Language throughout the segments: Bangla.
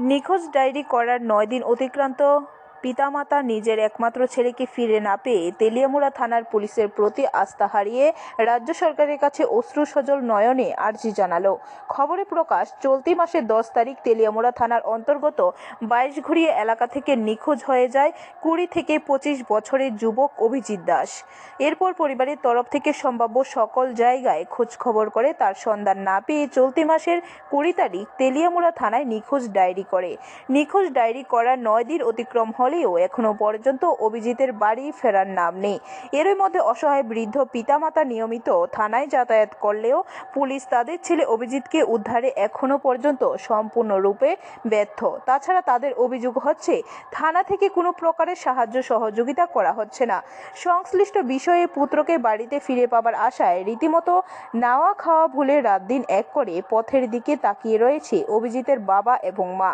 নিখোঁজ ডায়েরি করার নয় দিন অতিক্রান্ত পিতামাতা নিজের একমাত্র ছেলেকে ফিরে না পেয়ে তেলিয়ামুড়া থানার পুলিশের প্রতি আস্থা হারিয়ে রাজ্য সরকারের কাছে অশ্রু সজল নয়নে আর্জি জানালো। খবরে প্রকাশ, চলতি মাসের দশ তারিখ তেলিয়ামুড়া থানার অন্তর্গত বাইশ ঘুরিয়ে এলাকা থেকে নিখোঁজ হয়ে যায় কুড়ি থেকে পঁচিশ বছরের যুবক অভিজিৎ দাস। এরপর পরিবারের তরফ থেকে সম্ভাব্য সকল জায়গায় খোঁজ খবর করে তার সন্ধান না পেয়ে চলতি মাসের কুড়ি তারিখ তেলিয়ামুড়া থানায় নিখোঁজ ডায়েরি করে। নিখোঁজ ডায়েরি করার নয় দিন অতিক্রম হলেও এখনও পর্যন্ত অভিজিতের বাড়ি ফেরার নাম নেই। এরই মধ্যে অসহায় বৃদ্ধ পিতামাতা নিয়মিত থানায় যাতায়াত করলেও পুলিশ তাদের ছেলে অভিজিৎকে উদ্ধারে এখনও পর্যন্ত সম্পূর্ণরূপে ব্যর্থ। তাছাড়া তাদের অভিযোগ হচ্ছে, থানা থেকে কোনো প্রকারের সাহায্য সহযোগিতা করা হচ্ছে না। সংশ্লিষ্ট বিষয়ে পুত্রকে বাড়িতে ফিরে পাবার আশায় রীতিমতো নাওয়া খাওয়া ভুলে রাত দিন এক করে পথের দিকে তাকিয়ে রয়েছে অভিজিতের বাবা এবং মা।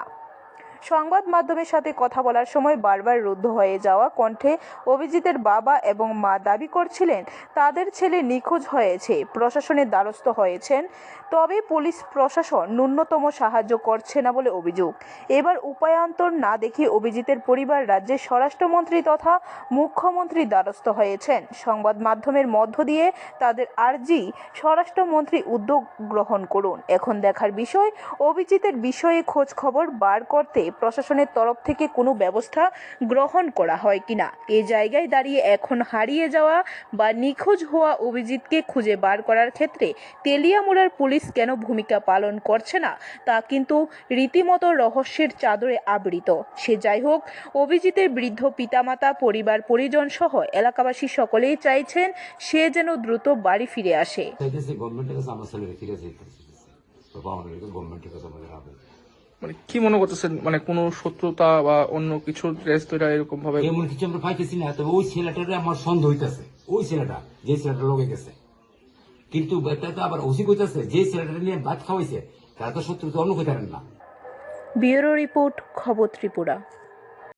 সংবাদ মাধ্যমের সাথে কথা বলার সময় বারবার রুদ্ধ হয়ে যাওয়া কণ্ঠে অভিজিতের বাবা এবং মা দাবি করছিলেন, তাদের ছেলে নিখোঁজ হয়েছে প্রশাসনের দ্বারস্থ হয়েছেন। তবে পুলিশ প্রশাসন ন্যূনতম সাহায্য করছে না বলে অভিযোগ। এবার উপায়ান্তর না দেখে অভিজিতের পরিবার রাজ্যের স্বরাষ্ট্রমন্ত্রী তথা মুখ্যমন্ত্রীর দ্বারস্থ হয়েছেন। সংবাদ মাধ্যমের মধ্য দিয়ে তাদের আর্জি স্বরাষ্ট্রমন্ত্রী উদ্যোগ গ্রহণ করুন। এখন দেখার বিষয়, অভিজিতের বিষয়ে খোঁজ খবর বার করতে প্রশাসনের তরফ থেকে কোনো ব্যবস্থা গ্রহণ করা হয় কিনা? এ জায়গায় দাঁড়িয়ে এখন হারিয়ে যাওয়া বা নিখোঁজ হওয়া অভিজিৎকে খুঁজে বার করার ক্ষেত্রে তেলিয়ামুড়ার পুলিশ কেন ভূমিকা পালন করছে না? তা কিন্তু রীতিমতো রহস্যের চাদরে আবৃত। সে যাই হোক, অভিজিতের বৃদ্ধ পিতামাতা, পরিবার, পরিজন সহ এলাকাবাসী সকলেই চাইছেন সে যেন দ্রুত বাড়ি ফিরে আসে। মানে কি মনে করতেছেন? মানে কোনো শত্রুতা বা অন্য কিছু রেস্তোরা এরকম ভাবে? এমন কিছু আমরা পাইতেছি না তবে ওই ছেলেটারে আমার সন্দেহ হইতেছে। ওই ছেলেটা যে ছেলেটা লগে গেছে। কিন্তু এটা তো আবার ওসি কইতেছে যে ছেলেটা নিয়ে ভাত খাওয়াইছে তারা তো শত্রুতা অন্য কইতারেন না। ব্যুরো রিপোর্ট খবর ত্রিপুরা।